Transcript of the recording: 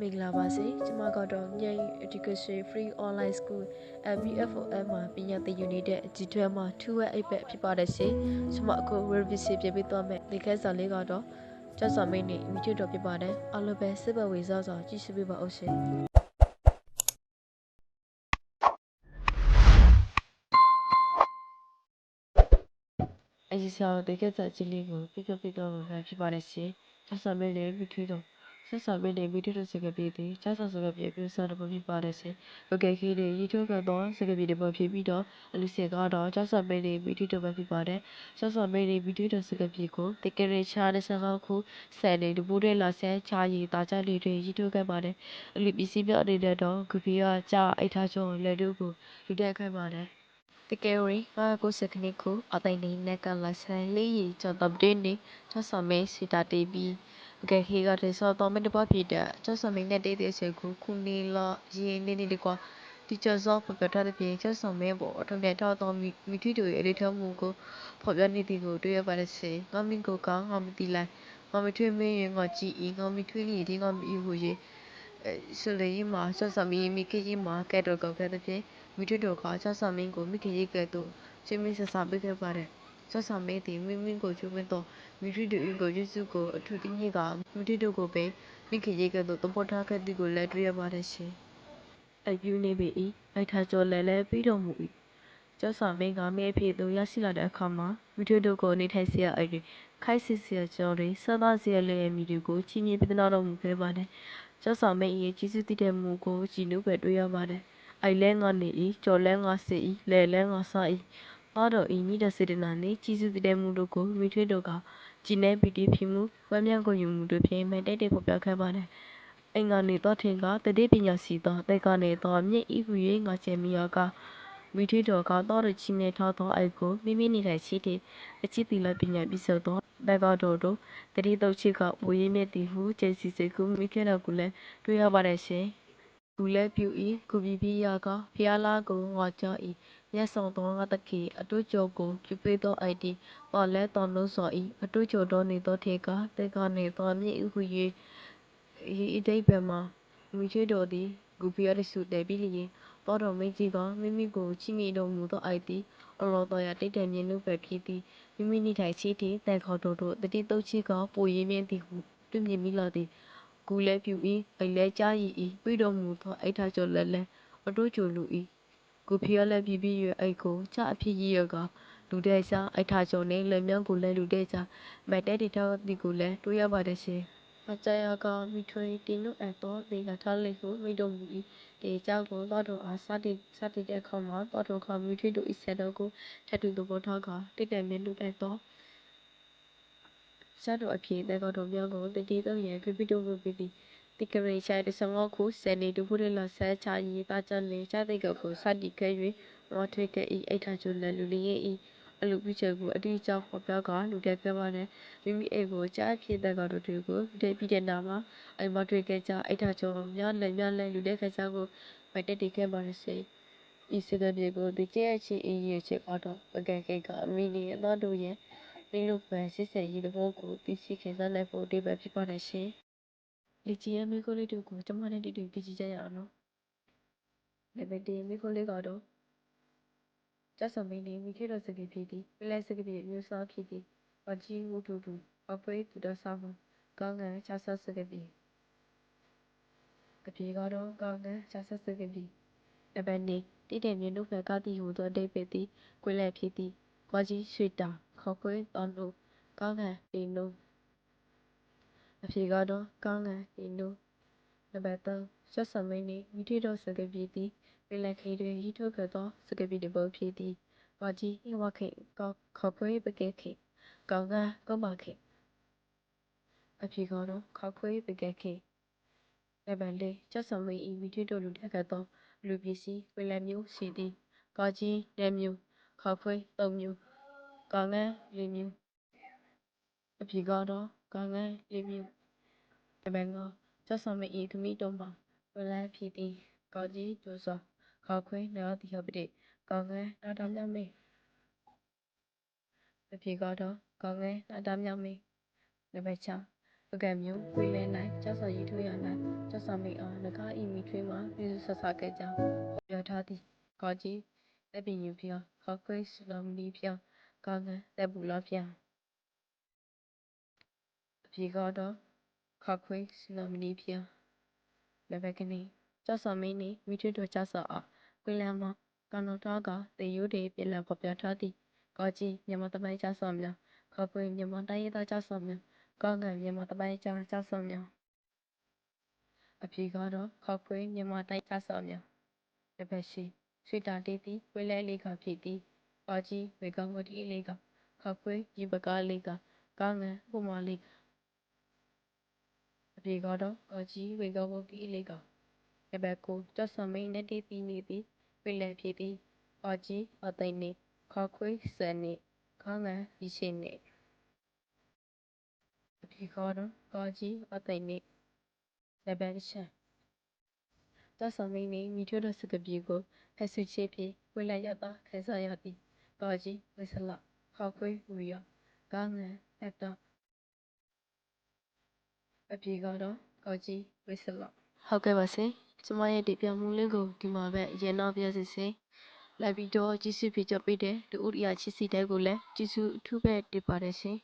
မင်္ဂလာပါစေကျွန်မကတော့မြန် Education Free Online School MBFOM မှာပညာသင်ယူနေတဲ့ G12 မှာ2ဝက်8ဘက်ဖြစ်ပါတယ်ရှင်ကျွန်မအခု revision ပြပေးသွားမယ်ဒီခက်စာလေးကတော့ကျက်စာမိတ်နဲ့ immediate တော့ဖြစ်ပါတယ်အားလုံးပဲစစ်ဘက်ဝေစားစွာကြည့်ရှုပေးပါဦးရှင်အရေးစားတဲ့ကက်စာကြီးလေးကိုပြပြပြတော့မှာဖြစ်ပါတယ်ရှင်ကျက်စာမိတ်လေးပြီးထွေးတော့ ဆက်ဆံမိနေမိတို့စကပြေသည်ကျဆစကပြေပြုဆန်တော်ဖြစ်ပါလေစေဝကဲခီနေရီထိုးကသောစကပြေတပေါ်ဖြစ်ပြီးတော့အလူစေကတော့ကျဆမိနေမိတို့ပဲဖြစ်ပါတယ်ဆက်ဆမိနေမိတို့စကပြေကိုတကယ်ရချာတဲ့စကောက်ခုဆယ်နေဒီပိုးတဲ့လာဆဲချာရီတာကြလေးတွေရီထိုးခဲ့ပါတယ်အလူပစ္စည်းပြအနေနဲ့တော့ဂူပီကကြာအိတ်ထားချုံလက်တို့ကိုလူတဲ့ခဲ့ပါတယ်တကယ်ရင်းကာကိုစကနိခုအတိုင်းနေနကလဆန်လေးရီချော်တပ်တဲ့နေချက်ဆောင်မဲစီတာတီဘီ မဲနဲ့တဲ့တဲ့ဆက်ကိုခုနေလာရေနေနေဒီကွာတီချာဇောပပထားတဲ့ပြင်ချဆမဲပေါ်အထမြတ်တော့တော့မိထီတို့ရဲ့အလေးထမှုကိုဖော်ပြနေသည်ကိုတွေ့ရပါတယ်စေငါမင်းကိုကငါမတီလိုက်ငါမထွေးမင်းရင်ငါကြည်ဤငါမထွေးလီဒီငါမီဟူရေဆိုလေမှာဆဆမီမိခေကြီးမှာကဲတော့ကောက်တဲ့ပြင်မိထွေးတို့ကဆဆမင်းကိုမိခေကြီးကဲ့သို့ချင်းမင်းဆဆပေးခဲ့ပါတယ် ဆက်ဆံမေးသည်မိမိကိုကျူးမသောမိထွေတို့၏ကိုယေစုကိုအထူးတင်းကြီးကမိထွေတို့ကိုပင်မိခင်ကြီးကဲ့သို့တပေါ်ထားခဲ့သည်ကိုလည်းတွေ့ရပါတယ်ရှင်အယူနေပေ၏အိုက်ထာကျော်လည်းလည်းပြီးတော်မူ၏ကျောက်စာမင်းကမြေအဖြစ်သို့ရရှိလာတဲ့အခါမှာမိထွေတို့ကိုနေထိုင်စရာအိမ်တွင်ခိုက်စစ်စရာကျော်တွင်စသားစရာလည်းမိတွေကိုချီးမြှင့်ပြသနာတော်မူခဲ့ပါတယ်ကျောက်စာမင်း၏ကျေးဇူးတည်တဲ့မူကိုကြည်နုပဲတွေ့ရပါတယ်အိုင်လဲငါနေ၏ကျော်လဲငါစစ်၏လဲလဲငါစား၏ သားတော်ဤနိဒစေတနာနှင့်ကြီးစုတည်တဲ့မူတို့ကိုမိထွေးတို့ကကြည်နေပီတိဖြစ်မှုဝမ်းမြောက်ကိုယူမှုတို့ဖြင့်မန်တိုက်တဲ့ဖော်ပြခဲ့ပါတယ်။အိမ်ကနေသောထင်ကတတိပညာစီသောတိုက်ကနေသောမြင့်ဤဟု၍ငါချေမီယာကမိထွေးတော်ကသောရချီမြဲထားသောအိုက်ကိုမိမိနေထိုင်ရှိတဲ့အချစ်တီလပညာပြည့်စုံသောတိုက်တော်တို့တတိတုတ်ချစ်ကဝေးမြဲသည်ဟုကျေစီစိတ်ကူမိခဲ့တော်ကူလည်းတွေ့ရပါတယ်ရှင်။ကူလည်းပြူ၏ကူပြီးပြီးရကဖျားလားကိုငါကြော၏ မျက်ဆောင်သောငါတခေအတွေ့ကျော်ကိုပြုပေးသောအိုက်တီပါလဲတော်လုံးစော၏အတွေ့ကျော်တော်နေသောထေကတေကနေသောမြင့်ဥဟု၍ဤအတိတ်ဘယ်မှာမိချွေတော်သည်ဂူပီရစုတဲပြီးလျင်တော်တော်မင်းကြီးကမိမိကိုချီးမြှင့်တော်မူသောအိုက်တီအလောတော်ရတိတ်တံမြင့်လို့ပဲဖြစ်သည်မိမိနေထိုင်ရှိသည့်တန်ခေါ်တော်တို့တတိတုတ်ချီကပိုရင်းမြင့်သည်ဟုတွေ့မြင်မိလာသည်ကူလဲပြူ၏အိလဲကြားရည်၏ပြီးတော်မူသောအိတ်ထားကျော်လဲလဲအတို့ချိုလူ၏ကိုဖီရလ ည်းပြပြီး၍အိတ်ကိုချအဖြစ်ရရကလူတဲ့စားအိုက်ထားကျော်နဲ့လက်မြောင်းကိုလည်းလူတဲ့စားမတ်တဲ့တီထောက်ဒီကိုလည်းတွေးရပါတယ်ရှင်အကြရကမိထွေးတင်းတို့အတော်ဒီကထားလေးကိုမိတော်မူ၏ဒီကြောက်ကိုတော့တော့အားစတင်စတင်တဲ့အခါမှာတော့တော့ခမိထွေးတို့ဤဆက်တော်ကိုထပ်တူသဘောထားကတိတ်တမြင့်တို့အတော်ဆက်တော်အဖြစ်တဲ့တော်များကိုတတိတော့ရဲ့ပြပြတို့ပြပြီး တိကရိချိုင်တဆောင်ခုစနေတူဖို့လဆဲချာရီတာချန်လေချတဲ့ကိုစတင်ခဲ့၍ရောထွေးကဤအိတ်ထချုံလည်းလူလေးဤအလူပြချက်ကိုအတိအကျဖော်ပြကလူတက်ခဲ့ပါတယ်မိမိအိတ်ကိုကြားဖြစ်တဲ့ကတော့တွေကိုတဲ့ပြီးတဲ့နာမှာအိမ်မတွေ့ခဲ့ကြအိတ်ထချုံများလည်းများလည်းလူတက်ခဲ့ကြကိုမတက်တည်ခဲ့ပါရစေဤစတဲ့ပြေကိုဒီကျဲချီအင်းရဲ့ချက်ကတော့ပကံကိတ်ကအမိနေတော့တို့ရဲ့မိလို့ပဲစစ်စဲရေးတဘောကိုသိရှိခင်စားလိုက်ဖို့ဒီပဲဖြစ်ပါတယ်ရှင် လီချီယမိကိုလေးတို့ကိုကျမနဲ့တူတူကြည့်ကြရအောင်နော်။လေဘယ်တီမိကိုလေးကတော့ကျဆံမင်းနေမိခေတော်စကဖြစ်သည်ပလဲစကဖြစ်မျိုးစားဖြစ်သည်အကြီးဝတူတူအပွေးတူတော်ဆောင်ကောင်းငန်းချဆစကဖြစ်ကပြေကတော့ကောင်းငန်းချဆစကဖြစ်နံပါတ်၄တိတဲ့မြင်တို့ဘက်ကတည်ဟူသောအတိတ်ပဲသည်ကွေးလက်ဖြစ်သည်ကွာကြီးရွှေတာခေါ်ခွေးတော်တို့ကောင်းငန်းဒီနို အဖြေကတော့ ကောင်းငန်းဒီနိုနံပါတ်3ဆက်ဆံမင်းနေမိထေတော်စကဖြစ်သည် ပင်လယ်ခေတွင်ရီထုတ်ခဲ့သော စကပိတပုတ်ဖြစ်သည်။ဝါကြီးဟိဝခေကောခေါ်ခွေးပကေခေကောင်းကကောမခေအဖြေကတော့ ခေါ်ခွေးပကေခေနံပါတ်၄ချက်ဆောင်မီဤမိထွေးတို့လူတက်ခဲ့သောလူပစ္စည်း ပင်လယ်မျိုးရှိသည်။ကောကြီးနယ်မျိုး ခေါ်ခွေးသုံးမျိုး ကောင်းကလေးမျိုး အဖြေကတော့ ကောင်းကလေးမျိုး နံပါတ်၅ချက်ဆောင်မီဤသမီးတို့မှာပလန်ဖြစ်သည်။ကောကြီးကျိုးစောခေါ်ခွေးနာတိဟပတိကောင်းငယ်နာတာမြောက်မေအဖြေကတော့ကောင်းငယ်နာတာမြောက်မေနံပါတ်6ပကံမျိုးဝေလဲ၌ကျဆာရီထွေးရ၌ကျဆာမိတ်အားနဂါဤမိထွေးမှာပြုစုဆက်ဆခဲ့ကြောင်းဖော်ပြထားသည်ကောကြီးတပ်ပင်ယူဖျားခောက်ခွေးစလောမနီဖျားကာကန်တပ်ပူလာဖျားအဖြေကတော့ ခောက်ခွေးစလောမနီဖျားလက်ဘက်ကနေကျဆာမင်းနှင့်မိထွေးတို့ကျဆာအားကွေးလမ်းမှာကနောတာကတေယိုးတေပြည်လံဖော်ပြထားသည်ကောကြီးမြန်မာတမိုင်းကျဆာများခောက်ခွေးမြန်မာတိုင်းရင်းသားကျဆာများကာကန်မြန်မာတမိုင်းကျကျဆာများအဖြေကတော့ခောက်ခွေးမြန်မာတိုင်းကျဆာများလက်ဘက်ရှိဆွေတာတေးသည်ကွေးလဲလေးကဖြစ်သည်ကောကြီးဝေကောင်းဝတီလေးကခောက်ခွေးယူပကားလေးကကာကန်ဟိုမာလေးက အဖြေကတော့ကောကြီးဝေကောင်းဝတီလေးကလက်ဘက်ကိုကျဆာမိန်နဲ့တေးသည်နေသည်ကွေးလဲဖြစ်သည်ကောကြီးအသိမ့်နေခောက်ခွေးဆယ်နေကာကန်ဒီရှိနေအဖြေကတော့ကာကြီးအသိမ့်နေလက်ဘက်ချံတဆမင်းနေမိထွတ်တဲ့စကပြေကိုဖက်ဆွချေပြေဝိလိုက်ရတာခဲစားရသည်ကာကြီးဝိဆလခောက်ခွေးဝီရကာငန်အက်တာ အဖြေကတော့ကာကြီးဝိဆလဟုတ်ကဲ့ပါစေကျမရဲ့ဒီပြမှုလေးကိုဒီမှာပဲရေနောက်ပြစီစေလိုက်ပြီးတော့ကြည့်စုဖြစ်ကြပေးတဲ့တူဦးရချစ်စီတဲ့ကိုလည်းကြည့်စုအထူးပဲတင်ပါတယ်ရှင်